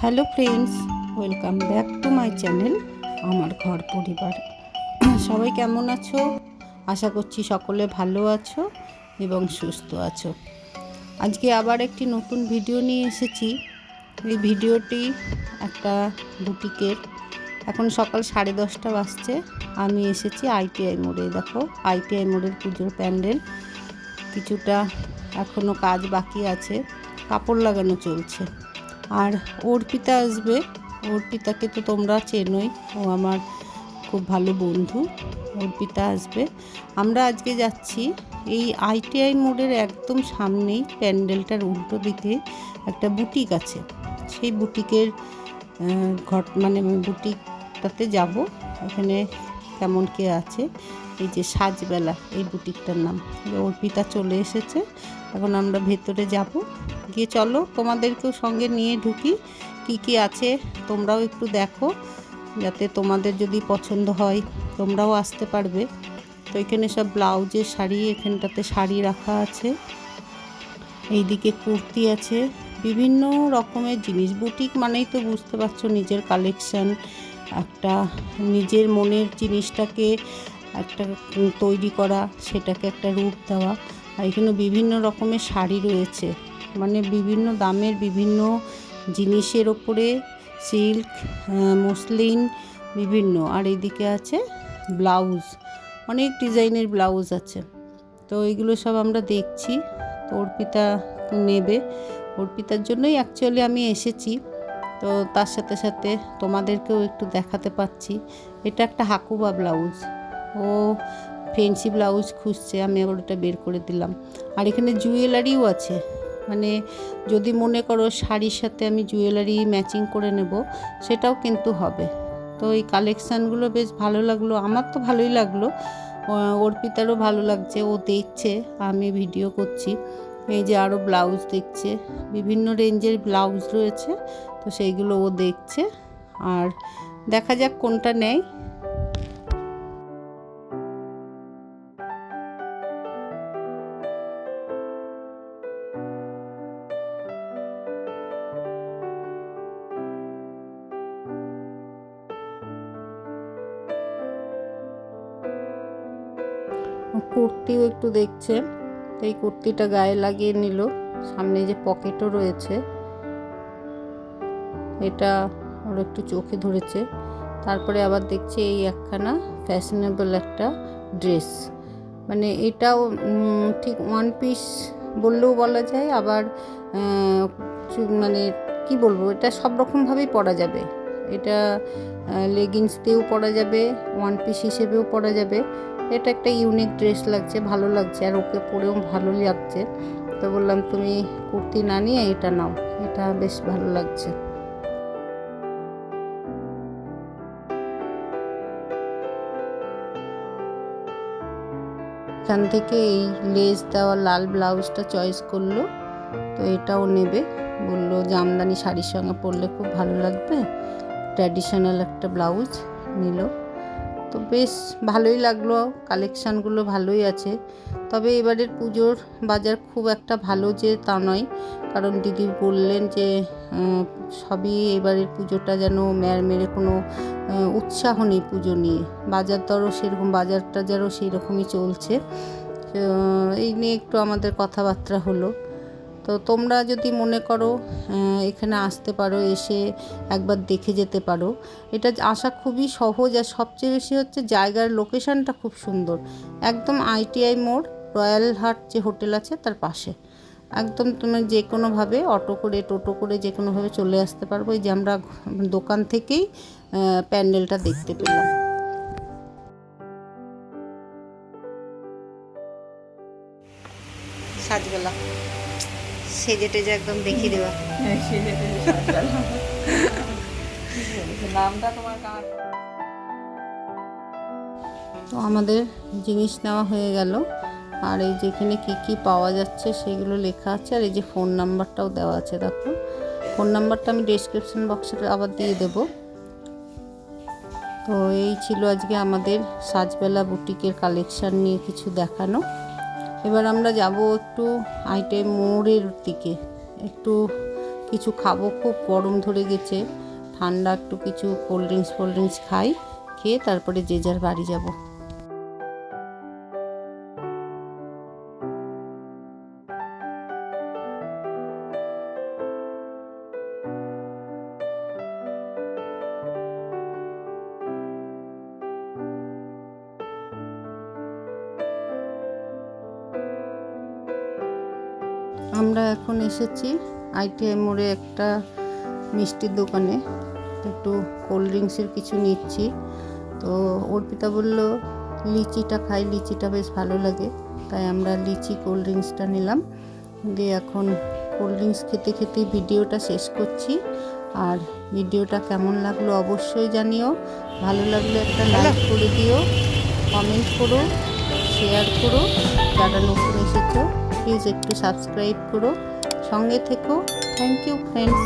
Hello friends, welcome back to my channel আমার ঘর পরিবার। সবাই কেমন আছো? আশা করছি সকলে ভালো আছো এবং সুস্থ আছো। আজকে আবার একটি নতুন ভিডিও নিয়ে এসেছি। এই ভিডিওটি একটা বুটিকের। এখন সকাল সাড়ে দশটা বাজছে। আমি এসেছি আইটিআই মোড়ে। দেখো আইটিআই মোড়ের পুজোর প্যান্ডেল। কিছুটা এখনও কাজ বাকি আছে। কাপড় লাগানো চলছে। আর অর্পিতা আসবে। অর্পিতাকে তো তোমরা চেনোই, ও আমার খুব ভালো বন্ধু অর্পিতা আসবে। আমরা আজকে যাচ্ছি এই আইটিআই মোড়ের একদম সামনেই প্যান্ডেলটার উল্টো দিকে একটা বুটিক আছে। সেই বুটিকের ঘট মানে বুটিকটাতে যাব। এখানে কেমন কে আছে। এই যে সাজবেলা, এই বুটিকটার নাম। অর্পিতা চলে এসেছে। এখন আমরা ভেতরে যাব। গিয়ে চলো, তোমাদেরকেও সঙ্গে নিয়ে ঢুকি। কি কি আছে তোমরাও একটু দেখো, যাতে তোমাদের যদি পছন্দ হয়, তোমরাও আসতে পারবে। তো এখানে সব ব্লাউজের শাড়ি, এখানটাতে শাড়ি রাখা আছে। এইদিকে কুর্তি আছে। বিভিন্ন রকমের জিনিস। বুটিক মানেই তো বুঝতে পারছ নিজের কালেকশন একটা নিজের মনের জিনিসটাকে একটা তৈরি করা, সেটাকে একটা রূপ দেওয়া। আর এখানে বিভিন্ন রকমের শাড়ি রয়েছে। মানে বিভিন্ন দামের বিভিন্ন জিনিসের ওপরে সিল্ক মসলিন বিভিন্ন। আর এদিকে আছে ব্লাউজ। অনেক ডিজাইনের ব্লাউজ আছে। তো এইগুলো সব আমরা দেখছি। তো অর্পিতা নেবে। অর্পিতার জন্যই অ্যাকচুয়ালি আমি এসেছি। তো তার সাথে সাথে তোমাদেরকেও একটু দেখাতে পাচ্ছি। এটা একটা হাকুবা ব্লাউজ। ও ফেন্সি ব্লাউজ খুঁজছে, আমি আবার ওটা বের করে দিলাম। আর এখানে জুয়েলারিও আছে। মানে যদি মনে করো শাড়ির সাথে আমি জুয়েলারি ম্যাচিং করে নেব, সেটাও কিন্তু হবে। তো এই কালেকশানগুলো বেশ ভালো লাগল, আমার তো ভালোই লাগল। অর্পিতারও ভালো লাগছে, ও দেখছে, আমি ভিডিও করছি। এই যে আরও ব্লাউজ দেখছে, বিভিন্ন রেঞ্জের ব্লাউজ রয়েছে, তো সেইগুলো ও দেখছে। আর দেখা যাক কোনটা নেয়। কুর্তিও একটু দেখছে। এই কুর্তিটা গায়ে লাগিয়ে নিল। সামনে যে পকেটও রয়েছে, এটা ওর একটু চোখে ধরেছে। তারপরে আবার দেখছে এই একখানা ফ্যাশনেবল একটা ড্রেস মানে এটাও ঠিক ওয়ান পিস বললেও বলা যায়, আবার মানে কি বলব, এটা সব রকমভাবেই পরা যাবে। এটা লেগিংস দিয়েও পরা যাবে ওয়ান পিস হিসেবেও পরা যাবে। এটা একটা ইউনিক ড্রেস লাগছে, ভালো লাগছে আর ওকে পরেও ভালো লাগছে। তো বললাম, তুমি কুর্তি না নিয়ে এটা নাও, এটা বেশ ভালো লাগছে। এখান থেকে এই লেস দেওয়া লাল ব্লাউজটা চয়েস করল, তো এটাও নেবে। বলল, জামদানি শাড়ির সঙ্গে পরলে খুব ভালো লাগবে। ট্র্যাডিশনাল একটা ব্লাউজ নিল। তো বেশ ভালোই লাগল কালেকশানগুলো ভালোই আছে। তবে এবারের পুজোর বাজার খুব একটা ভালো যে তা নয়, কারণ দিদি বললেন যে সবই এবারের পুজোটা যেন মের মেরে কোনো উৎসাহ নেই পুজো নিয়ে। বাজার দরও সেরকম বাজার টাজারও সেই রকমই চলছে এই নিয়ে একটু আমাদের কথাবার্তা হলো। তো তোমরা যদি মনে করো এখানে আসতে পারো, এসে একবার দেখে যেতে পারো। এটা আসা খুবই সহজ আর সবচেয়ে বেশি হচ্ছে জায়গার লোকেশনটা খুব সুন্দর। একদম আইটিআই মোড়, রয়্যাল হাট যে হোটেল আছে তার পাশে। একদম তুমি যে কোনোভাবে অটো করে, টোটো করে যে কোনোভাবে চলে আসতে পারব। এই যে আমরা দোকান থেকেই প্যান্ডেলটা দেখতে পেলাম। সাজবেলা সেজে টেজে একদম দেখিয়ে দেওয়া নামটা তোমার কার? তো আমাদের জিনিস নেওয়া হয়ে গেল। আর এই যেখানে কি কি পাওয়া যাচ্ছে সেগুলো লেখা আছে। আর এই যে ফোন নাম্বারটাও দেওয়া আছে দেখো। ফোন নাম্বারটা আমি ডেসক্রিপশন বক্সে আবার দিয়ে দেব। তো এই ছিল আজকে আমাদের সাজবেলা বুটিকের কালেকশান নিয়ে কিছু দেখানো। এবার আমরা যাব একটু আইটে মোড়ের দিকে। একটু কিছু খাব, খুব গরম ধরে গেছে। ঠান্ডা একটু কিছু কোল্ড ড্রিঙ্কস ফোল্ড ড্রিঙ্কস খাই, খেয়ে তারপরে যে যার বাড়ি যাব। আমরা এখন এসেছি আইটিআই মোড়ে একটা মিষ্টির দোকানে। একটু কোল্ড ড্রিঙ্কসের কিছু নিচ্ছি। তো অর্পিতা বলল, লিচিটা খাই, লিচিটা বেশ ভালো লাগে। তাই আমরা লিচি, কোল্ড ড্রিঙ্কসটা নিলাম। দিয়ে এখন কোল্ড ড্রিঙ্কস খেতে খেতে ভিডিওটা শেষ করছি। আর ভিডিওটা কেমন লাগল অবশ্যই জানিও। ভালো লাগলে একটা লাইক করে দিও, কমেন্ট করো, শেয়ার করো। যারা নতুন এসেছ প্লিজ একটু সাবস্ক্রাইব করো। সঙ্গে থেকো। Thank you friends